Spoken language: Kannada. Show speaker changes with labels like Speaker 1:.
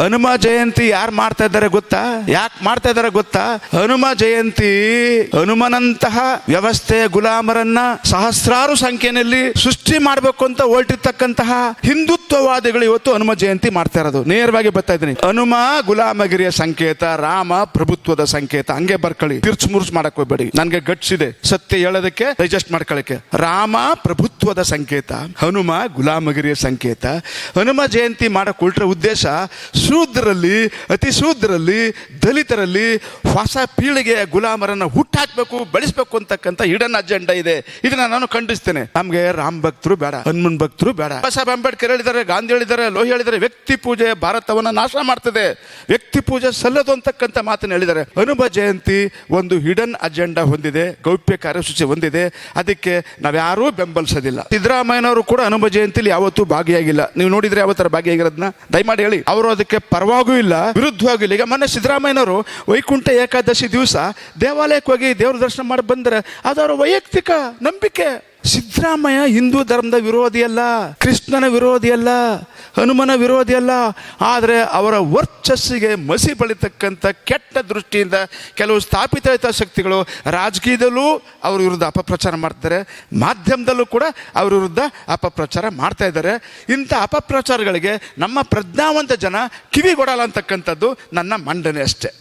Speaker 1: ಹನುಮ ಜಯಂತಿ ಯಾರು ಮಾಡ್ತಾ ಇದ್ದಾರೆ ಗೊತ್ತಾ? ಯಾಕೆ ಮಾಡ್ತಾ ಇದ್ದಾರೆ ಗೊತ್ತಾ? ಹನುಮ ಜಯಂತಿ ಹನುಮನಂತಹ ವ್ಯವಸ್ಥೆ ಗುಲಾಮರನ್ನ ಸಹಸ್ರಾರು ಸಂಖ್ಯೆಯಲ್ಲಿ ಸೃಷ್ಟಿ ಮಾಡಬೇಕು ಅಂತ ಹೊರಟಿರ್ತಕ್ಕಂತಹ ಹಿಂದುತ್ವವಾದಿಗಳು ಇವತ್ತು ಹನುಮ ಜಯಂತಿ ಮಾಡ್ತಾ ಇರೋದು. ನೇರವಾಗಿ ಬರ್ತಾ ಇದ್ದೀನಿ. ಹನುಮ ಗುಲಾಮಗಿರಿಯ ಸಂಕೇತ, ರಾಮ ಪ್ರಭುತ್ವದ ಸಂಕೇತ, ಹಂಗೆ ಬರ್ಕೊಳ್ಳಿ. ತಿರ್ಚ್ ಮುರ್ಚ್ ಮಾಡಕ್ ಹೋಗ್ಬೇಡಿ. ನನ್ಗೆ ಗಟ್ಸ್ ಇದೆ. ಸತ್ಯ ಹೇಳೋದಕ್ಕೆ ಡೈಜೆಸ್ಟ್ ಮಾಡ್ಕೊಳ್ಳಕ್ಕೆ. ರಾಮ ಪ್ರಭುತ್ವದ ಸಂಕೇತ, ಹನುಮ ಗುಲಾಮಗಿರಿಯ ಸಂಕೇತ. ಹನುಮ ಜಯಂತಿ ಮಾಡಕ್ ಉಲ್ಟ್ರ ಉದ್ದೇಶ ಶೂದ್ರರಲ್ಲಿ ಅತಿ ಶೂದ್ರಲ್ಲಿ, ದಲಿತರಲ್ಲಿ ಹೊಸ ಪೀಳಿಗೆಯ ಗುಲಾಮರನ್ನು ಹುಟ್ಟಾಕ್ಬೇಕು, ಬೆಳೆಸಬೇಕು ಅಂತಕ್ಕಂಥ ಹಿಡನ್ ಅಜೆಂಡಾ ಇದೆ. ಇದನ್ನ ನಾನು ಖಂಡಿಸ್ತೇನೆ. ನಮಗೆ ರಾಮ್ ಭಕ್ತರು ಬೇಡ, ಹನುಮನ್ ಭಕ್ತರು ಬೇಡ. ಬಾಬಾ ಸಾಹೇಬ್ ಅಂಬೇಡ್ಕರ್ ಹೇಳಿದ್ದಾರೆ, ಗಾಂಧಿ ಹೇಳಿದ್ದಾರೆ, ಲೋಹಿ ಹೇಳಿದ್ದಾರೆ, ವ್ಯಕ್ತಿ ಪೂಜೆ ಭಾರತವನ್ನ ನಾಶ ಮಾಡ್ತದೆ. ವ್ಯಕ್ತಿ ಪೂಜೆ ಸಲ್ಲದು ಅಂತಕ್ಕಂಥ ಮಾತನ್ನು ಹೇಳಿದ್ದಾರೆ. ಹನುಮ ಜಯಂತಿ ಒಂದು ಹಿಡನ್ ಅಜೆಂಡಾ ಹೊಂದಿದೆ, ಗೌಪ್ಯ ಕಾರ್ಯಸೂಚಿ ಹೊಂದಿದೆ. ಅದಕ್ಕೆ ನಾವ್ಯಾರೂ ಬೆಂಬಲಿಸೋದಿಲ್ಲ. ಸಿದ್ದರಾಮಯ್ಯನವರು ಕೂಡ ಹನುಮ ಜಯಂತಿಲಿ ಯಾವತ್ತೂ ಭಾಗಿಯಾಗಿಲ್ಲ. ನೀವು ನೋಡಿದ್ರೆ ಯಾವ ಥರ ಭಾಗಿಯಾಗಿರೋದನ್ನ? ದಯಮಾಡಿ ಹೇಳಿ. ಅವರು ಅದಕ್ಕೆ ಪರವಾಗೂ ಇಲ್ಲ, ವಿರುದ್ಧವಾಗೂ ಇಲ್ಲ. ಈಗ ಮೊನ್ನೆ ಸಿದ್ದರಾಮಯ್ಯನವರು ವೈಕುಂಠ ಏಕಾದಶಿ ದಿವಸ ದೇವಾಲಯಕ್ಕೆ ಹೋಗಿ ದೇವ್ರ ದರ್ಶನ ಮಾಡಿ ಬಂದರೆ ಅದರ ವೈಯಕ್ತಿಕ ನಂಬಿಕೆ. ಸಿದ್ದರಾಮಯ್ಯ ಹಿಂದೂ ಧರ್ಮದ ವಿರೋಧಿ ಅಲ್ಲ ಕೃಷ್ಣನ ವಿರೋಧಿ ಅಲ್ಲ ಹನುಮನ ವಿರೋಧಿ ಅಲ್ಲ, ಆದರೆ ಅವರ ವರ್ಚಸ್ಸಿಗೆ ಮಸಿ ಬಳಿತಕ್ಕಂಥ ಕೆಟ್ಟ ದೃಷ್ಟಿಯಿಂದ ಕೆಲವು ಸ್ಥಾಪಿತ ಶಕ್ತಿಗಳು ರಾಜಕೀಯದಲ್ಲೂ ಅವ್ರ ವಿರುದ್ಧ ಅಪಪ್ರಚಾರ ಮಾಡ್ತಾರೆ. ಮಾಧ್ಯಮದಲ್ಲೂ ಕೂಡ ಅವ್ರ ವಿರುದ್ಧ ಅಪಪ್ರಚಾರ ಮಾಡ್ತಾ ಇದ್ದಾರೆ. ಇಂಥ ಅಪಪ್ರಚಾರಗಳಿಗೆ ನಮ್ಮ ಪ್ರಜ್ಞಾವಂತ ಜನ ಕಿವಿಗೊಡಲ್ಲ ಅಂತಕ್ಕಂಥದ್ದು ನನ್ನ ಮಂಡನೆ ಅಷ್ಟೇ.